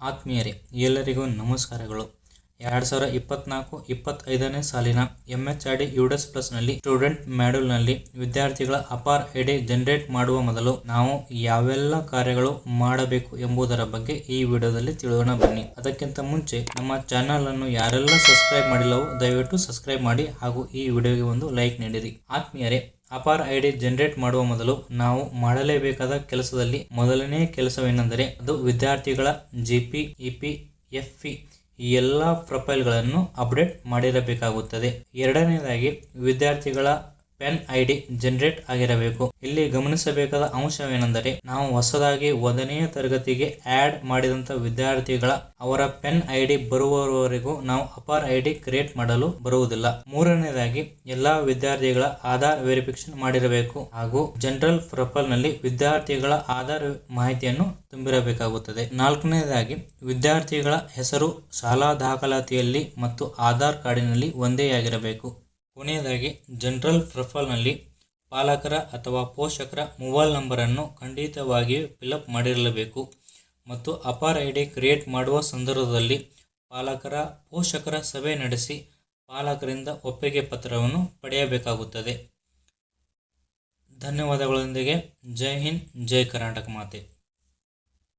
ಆತ್ಮೀಯರೇ ಎಲ್ಲರಿಗೂ ನಮಸ್ಕಾರಗಳು. ಎರಡು ಸಾವಿರ ಇಪ್ಪತ್ನಾಲ್ಕು, ಇಪ್ಪತ್ತೈದನೇ ಸಾಲಿನ M H R D UDISE ಪ್ಲಸ್ನಲ್ಲಿ student ಮ್ಯಾಡ್ಯೂಲ್ನಲ್ಲಿ ವಿದ್ಯಾರ್ಥಿಗಳ ಅಪಾರ್ ಐಡಿ ಜನರೇಟ್ ಮಾಡುವ ಮೊದಲು ನಾವು ಯಾವೆಲ್ಲ ಕಾರ್ಯಗಳು ಮಾಡಬೇಕು ಎಂಬುದರ ಬಗ್ಗೆ ಈ ವಿಡಿಯೋದಲ್ಲಿ ತಿಳಿಯೋಣ ಬನ್ನಿ. ಅದಕ್ಕಿಂತ ಮುಂಚೆ ನಮ್ಮ ಚಾನಲ್ ಅನ್ನು ಯಾರೆಲ್ಲ ಸಬ್ಸ್ಕ್ರೈಬ್ ಮಾಡಿಲ್ಲವೋ ದಯವಿಟ್ಟು ಸಬ್ಸ್ಕ್ರೈಬ್ ಮಾಡಿ ಹಾಗೂ ಈ ವಿಡಿಯೋಗೆ ಒಂದು ಲೈಕ್ ನೀಡಿರಿ. ಆತ್ಮೀಯರೇ, ಅಪಾರ್ ಐಡಿ ಜನರೇಟ್ ಮಾಡುವ ಮೊದಲು ನಾವು ಮಾಡಲೇಬೇಕಾದ ಕೆಲಸದಲ್ಲಿ ಮೊದಲನೇ ಕೆಲಸವೇನೆಂದರೆ ಅದು ವಿದ್ಯಾರ್ಥಿಗಳ G P E P F P ಈ ಎಲ್ಲ ಪ್ರೊಫೈಲ್ಗಳನ್ನು ಅಪ್ಡೇಟ್ ಮಾಡಿರಬೇಕಾಗುತ್ತದೆ. ಎರಡನೇದಾಗಿ ವಿದ್ಯಾರ್ಥಿಗಳ ಪೆನ್ ಐ ಡಿ ಜನರೇಟ್ ಆಗಿರಬೇಕು. ಇಲ್ಲಿ ಗಮನಿಸಬೇಕಾದ ಅಂಶವೇನೆಂದರೆ ನಾವು ಹೊಸದಾಗಿ ಒಂದನೆಯ ತರಗತಿಗೆ ಆಡ್ ಮಾಡಿದಂತ ವಿದ್ಯಾರ್ಥಿಗಳ ಅವರ ಪೆನ್ ಐ ಡಿ ಬರುವವರೆಗೂ ನಾವು ಅಪಾರ್ ಐ ಡಿ ಕ್ರಿಯೇಟ್ ಮಾಡಲು ಬರುವುದಿಲ್ಲ. ಮೂರನೇದಾಗಿ ಎಲ್ಲಾ ವಿದ್ಯಾರ್ಥಿಗಳ ಆಧಾರ್ ವೆರಿಫಿಕೇಶನ್ ಮಾಡಿರಬೇಕು ಹಾಗೂ ಜನರಲ್ ಪ್ರೊಫೈಲ್ನಲ್ಲಿ ವಿದ್ಯಾರ್ಥಿಗಳ ಆಧಾರ್ ಮಾಹಿತಿಯನ್ನು ತುಂಬಿರಬೇಕಾಗುತ್ತದೆ. ನಾಲ್ಕನೇದಾಗಿ ವಿದ್ಯಾರ್ಥಿಗಳ ಹೆಸರು, ಶಾಲಾ ದಾಖಲಾತಿಯಲ್ಲಿ ಮತ್ತು ಆಧಾರ್ ಕಾರ್ಡಿನಲ್ಲಿ ಒಂದೇ ಆಗಿರಬೇಕು. ಕೊನೆಯದಾಗಿ ಜನರಲ್ ಪ್ರೊಫೈಲ್ನಲ್ಲಿ ಪಾಲಕರ ಅಥವಾ ಪೋಷಕರ ಮೊಬೈಲ್ ನಂಬರನ್ನು ಖಂಡಿತವಾಗಿಯೂ ಫಿಲಪ್ ಮಾಡಿರಲೇಬೇಕು ಮತ್ತು ಅಪಾರ್ ಐ ಡಿ ಕ್ರಿಯೇಟ್ ಮಾಡುವ ಸಂದರ್ಭದಲ್ಲಿ ಪಾಲಕರ, ಪೋಷಕರ ಸಭೆ ನಡೆಸಿ ಪಾಲಕರಿಂದ ಒಪ್ಪಿಗೆ ಪತ್ರವನ್ನು ಪಡೆಯಬೇಕಾಗುತ್ತದೆ. ಧನ್ಯವಾದಗಳೊಂದಿಗೆ. ಜೈ ಹಿಂದ್, ಜೈ ಕರ್ನಾಟಕ ಮಾತೆ.